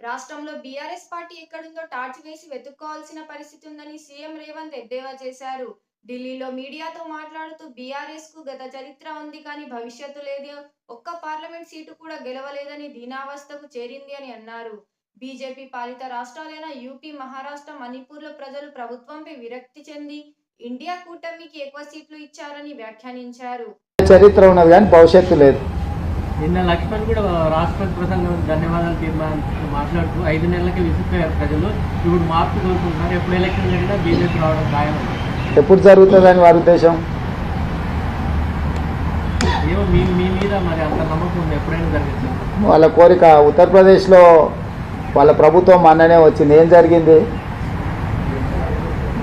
రాష్ట్రంలో BRS party ఎక్కడుందో torch వేసి వెతుక్కోవాల్సిన పరిస్థితి ఉందని సీఎం రేవంత్ ఎద్దేవా చేశారు. ఢిల్లీలో మీడియాతో మాట్లాడుతూ బీఆర్ఎస్కు గత చరిత్ర ఉంది కానీ భవిష్యత్తు లేదు. ఒక్క పార్లమెంట్ సీటు కూడా గెలవలేదని దీనావస్థకు చేరింది అని అన్నారు. బీజేపీ పాలిత రాష్ట్రాలైన యూపీ మహారాష్ట్ర మణిపూర్లో ప్రజలు ప్రభుత్వంపై విరక్తి చెంది ఇండియా కూటమికి ఎక్కువ సీట్లు ఇచ్చారని వ్యాఖ్యానించారు. చరిత్ర ఉన్నది కానీ భవిష్యత్తు లేదు. నిన్న లక్ష్మణ్ కూడా రాష్ట్రపతి ప్రసంగం ధన్యవాదాలు తీర్మానం మాట్లాడుతూ ఐదు నెలలకి విసిపోయారు ప్రజలు. ఇప్పుడు మార్పు కోరుకుంటున్నారు. ఎప్పుడు ఎలక్షన్ జరిగినా బీజేపీ రావడం ఖాయం ఎప్పుడు జరుగుతుందని వారి ఉద్దేశం? ఏమో మీ మీ మీద మరి అంత నమ్మకం ఉంది. ఎప్పుడైనా జరగచ్చు వాళ్ళ కోరిక ఉత్తరప్రదేశ్లో వాళ్ళ ప్రభుత్వం మొన్ననే వచ్చింది. ఏం జరిగింది?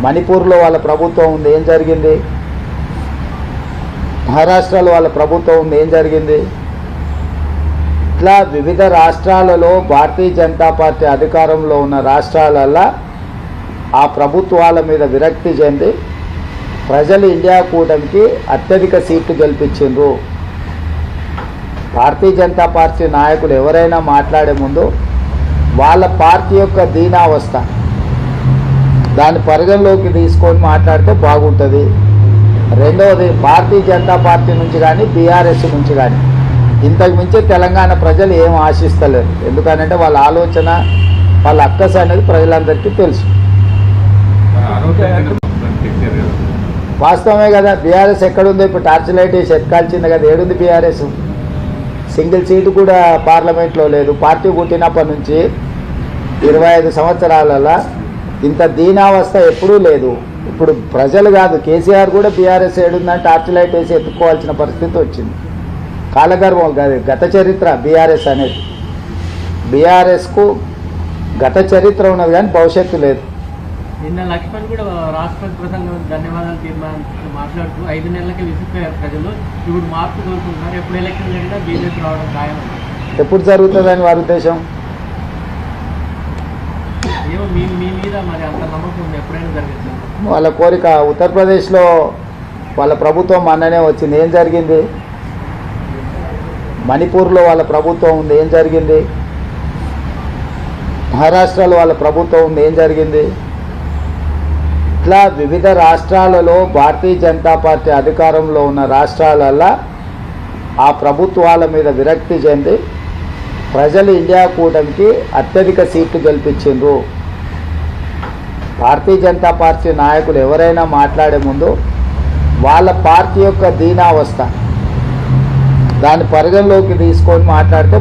మణిపూర్లో వాళ్ళ ప్రభుత్వం ఉంది. ఏం జరిగింది? మహారాష్ట్రలో వాళ్ళ ప్రభుత్వం ఉంది. ఏం జరిగింది? ఇట్లా వివిధ రాష్ట్రాలలో భారతీయ జనతా పార్టీ అధికారంలో ఉన్న రాష్ట్రాలల్లో ఆ ప్రభుత్వాల మీద విరక్తి చెంది ప్రజలు ఇండియా కూటమికి అత్యధిక సీట్లు గెలిపించిండ్రు. భారతీయ జనతా పార్టీ నాయకులు ఎవరైనా మాట్లాడే ముందు వాళ్ళ పార్టీ యొక్క దీనావస్థ దాన్ని పరిగణలోకి తీసుకొని మాట్లాడితే బాగుంటుంది. రెండవది భారతీయ జనతా పార్టీ నుంచి కానీ బీఆర్ఎస్ నుంచి కానీ ఇంతకు మించి తెలంగాణ ప్రజలు ఏం ఆశిస్తలేరు. ఎందుకనంటే వాళ్ళ ఆలోచన వాళ్ళ అక్కస అనేది ప్రజలందరికీ తెలుసు. వాస్తవమే కదా బీఆర్ఎస్ ఎక్కడుందో ఇప్పుడు టార్చ్ లైట్ వేసి ఎత్కాల్చింది కదా ఏడుంది బీఆర్ఎస్? సింగిల్ సీటు కూడా పార్లమెంట్లో లేదు. పార్టీ పుట్టినప్పటి నుంచి ఇరవై ఐదు సంవత్సరాలలో ఇంత దీనావస్థ ఎప్పుడూ లేదు. ఇప్పుడు ప్రజలు కాదు కేసీఆర్ కూడా బీఆర్ఎస్ ఏడుందని టార్చ్ లైట్ వేసి ఎత్తుకోవాల్సిన పరిస్థితి వచ్చింది. కాలగర్భం కాదు గత చరిత్ర బీఆర్ఎస్ అనేది. బీఆర్ఎస్కు గత చరిత్ర ఉన్నది కానీ భవిష్యత్తు లేదు. నిన్న లక్ష్మణ్ కూడా రాష్ట్రపతి ప్రసంగం ధన్యవాదాలు తీర్మానం మాట్లాడుతూ ఐదు నెలలకి విసిపోయారు ప్రజలు. ఇప్పుడు మార్పు కోరుకుంటున్నారు. ఎప్పుడు ఎలక్షన్ జరిగినా బీజేపీ రావడం ఖాయం ఎప్పుడు జరుగుతుందని వారి ఉద్దేశం? ఏమో మీ మీ మీద మరి అంత నమ్మకం ఉంది. ఎప్పుడైనా జరగచ్చు వాళ్ళ కోరిక ఉత్తరప్రదేశ్లో వాళ్ళ ప్రభుత్వం మొన్ననే వచ్చింది. ఏం జరిగింది? మణిపూర్లో వాళ్ళ ప్రభుత్వం ఉంది ఏం జరిగింది? మహారాష్ట్రలో వాళ్ళ ప్రభుత్వం ఉంది ఏం జరిగింది? ఇట్లా వివిధ రాష్ట్రాలలో భారతీయ జనతా పార్టీ అధికారంలో ఉన్న రాష్ట్రాలల్లో ఆ ప్రభుత్వాల మీద విరక్తి చెంది ప్రజలు ఇండియా కూటమికి అత్యధిక సీట్లు గెలిపించిండ్రు. భారతీయ జనతా పార్టీ నాయకులు ఎవరైనా మాట్లాడే ముందు వాళ్ళ పార్టీ యొక్క దీనావస్థ. దాన్ని పరిగణలోకి తీసుకొని మాట్లాడితే